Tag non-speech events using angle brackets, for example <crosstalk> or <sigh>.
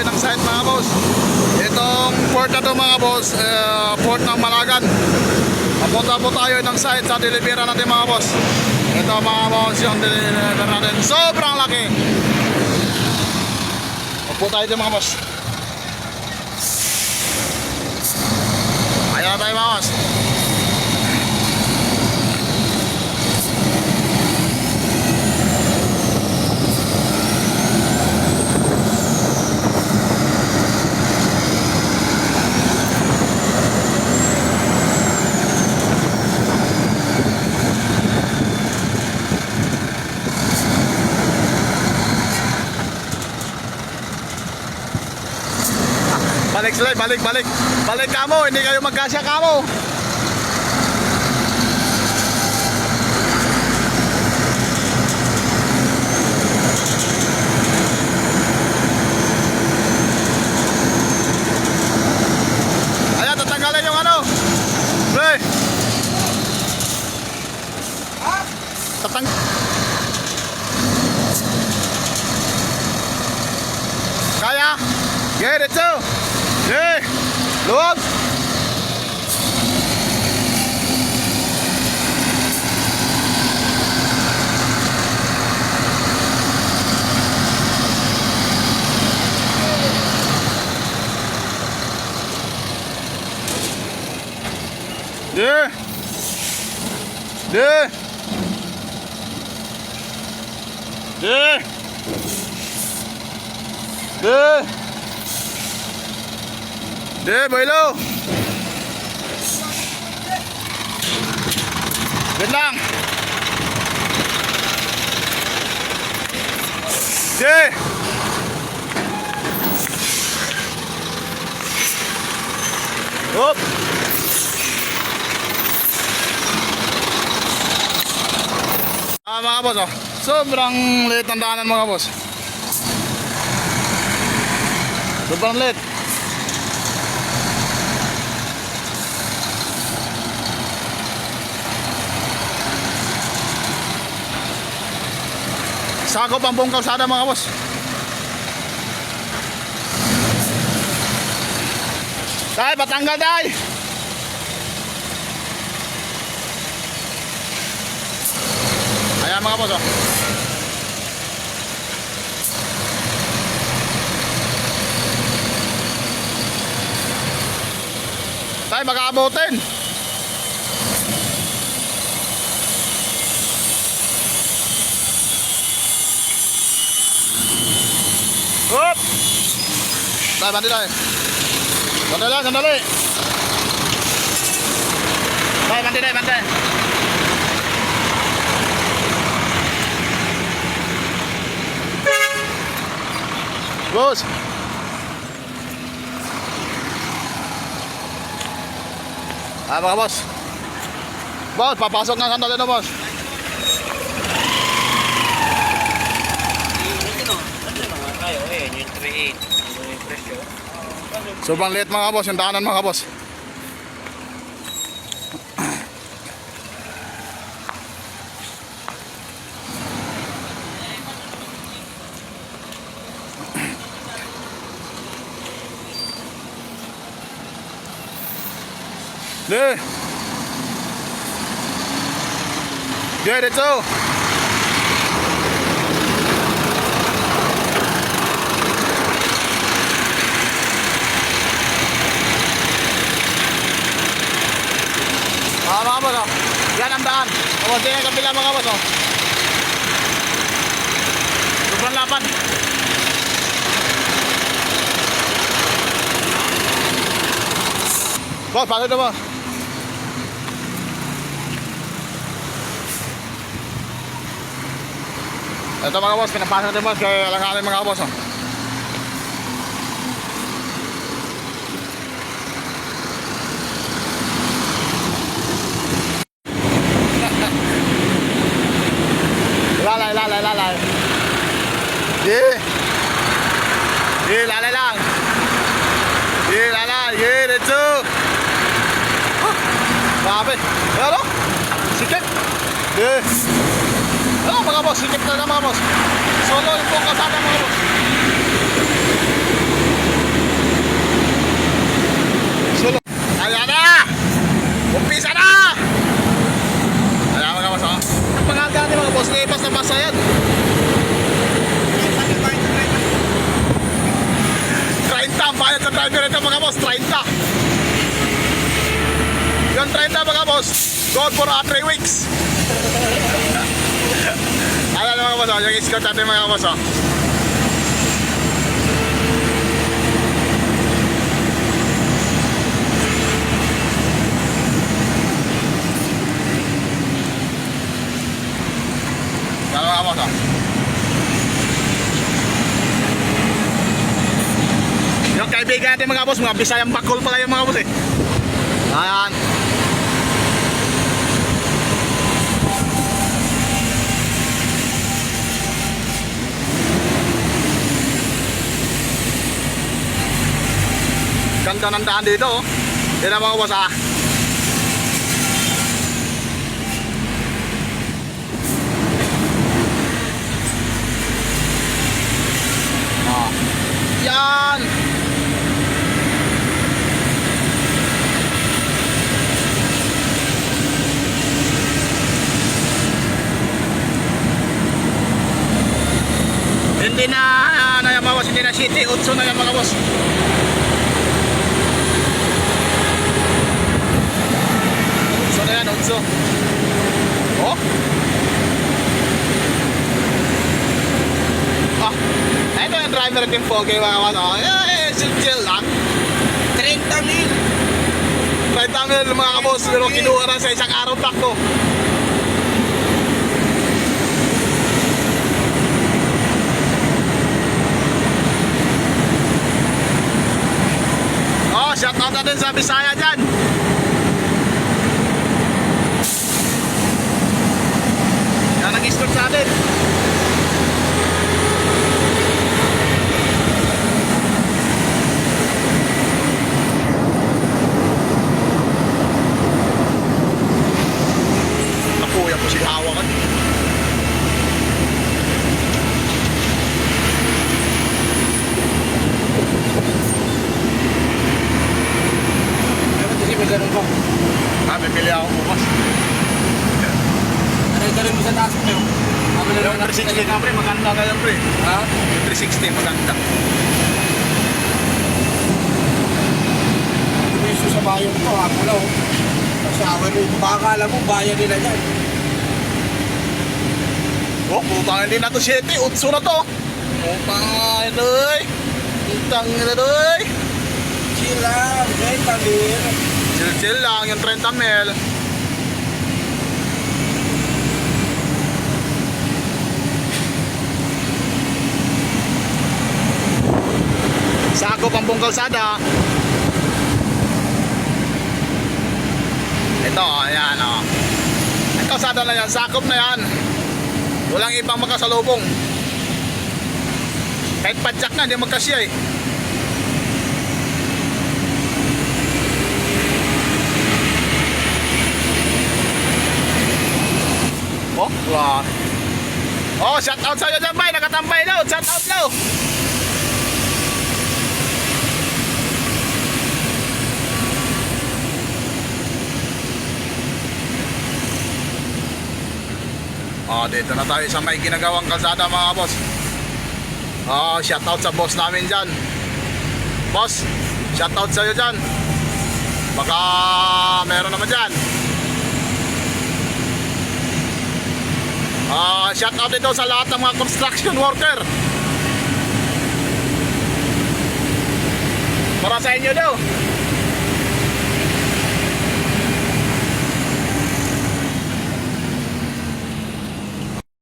tayo ng site mga boss. Itong port na to mga boss, eh, port ng Malagan. Papunta po tayo ng site sa delivery natin mga boss. Ito mga boss yung delivery natin. Sobrang laki. Upo tayo dyan mga boss. Ayan na tayo mga boss. Sila, balik, balik. Balik kamo, hindi kayo magkasya kamo. Ayan, tatanggalin yung ano. Pre. Tatang... Kaya? Get it too. Luwag. Yeah. Yeah. Yeah. Yeah. De, Boylo. Wait lang. De. Hop. Ah, mga boss, oh. Sobrang liit ng daanan mga boss. Sobrang liit. Sakop ang buong kalsada mga boss. Tay, patanggal tay. Ayan mga boss oh. Tay, mag-aabutin. Tay, bandi tay. Sandali, sandali. Tay, bandi tay, bandi. Boss. Ah, mga boss. Boss, papasok na sandali na boss. Tayo eh, yung 3.8. Ano yung presyo? Sobrang liit mga boss, yung daanan mga boss. De. Get it too. Ah, mga boss, oh. Yan ang daan. Kamusta yung kabila mga boss, oh. Sobrang lapad. Boss, paano na boss? Ito mga boss, pinapasa natin boss kaya alanganin mga boss, oh. Di. Di, lalay lang. Di, lalay. Di, dito. Oh, Grabe. Ano? Sikip. Di. Ano mga boss? Sikip talaga mga boss. Solo yung buong kalsada mga boss. bayad sa driver ito mga boss, 30. Yung 30 mga boss, good for 3 weeks. <laughs> Ayan mga boss, oh, yung escort natin mga boss. Oh. Yan mga boss. Oh. Yung kaibigan natin mga boss, mga Bisayang Bakol pala yung mga boss eh. Ayan. Ganda ng daan dito oh. Yan ang mga boss ah. Yan! Hindi na ano yung mga boss, hindi na yung mga boss. Utso na yan, utso. Oh? Ah, ito yung driver ng Pogi mga boss. Oh, eh, chill chill lang. 30 mil! 30 mil mga boss, pero kinuha na sa isang araw takbo. Oh, shout out natin sa Bisaya dyan. Yan nag-escort sa atin. Nakuya ko si Hawa kan. Dapat kasi may ganun ko. Ah, bibili ako bukas. Ano mo sa taas mo yun? Ako na Yung 360 nga pre, maganda ngayon pre. Ha? Yung 360 maganda. Piso sa bayan ko, ako na oh. Sa awan mo, baka akala mo, bayan nila yan. Oh, putang hindi na to 7, 8 na to. Putang ina doy. Putang ina doy. Chill lang, okay, tamir. Chill chill lang yung 30 mil. Sakop ang buong kalsada. Ito, ayan o. Oh. Ang kalsada na yan, sakop na yan. Walang ibang makasalubong. Kahit padyak na, hindi magkasya eh. Oh, wow. Oh, shout out sa'yo dyan, bay. Nakatambay daw. Shout out daw. Oh, dito na tayo sa may ginagawang kalsada mga boss. Oh, shout out sa boss namin dyan. Boss, shout out sa'yo dyan. Baka meron naman dyan. Ah, shout out ito sa lahat ng mga construction worker. Para sa inyo daw.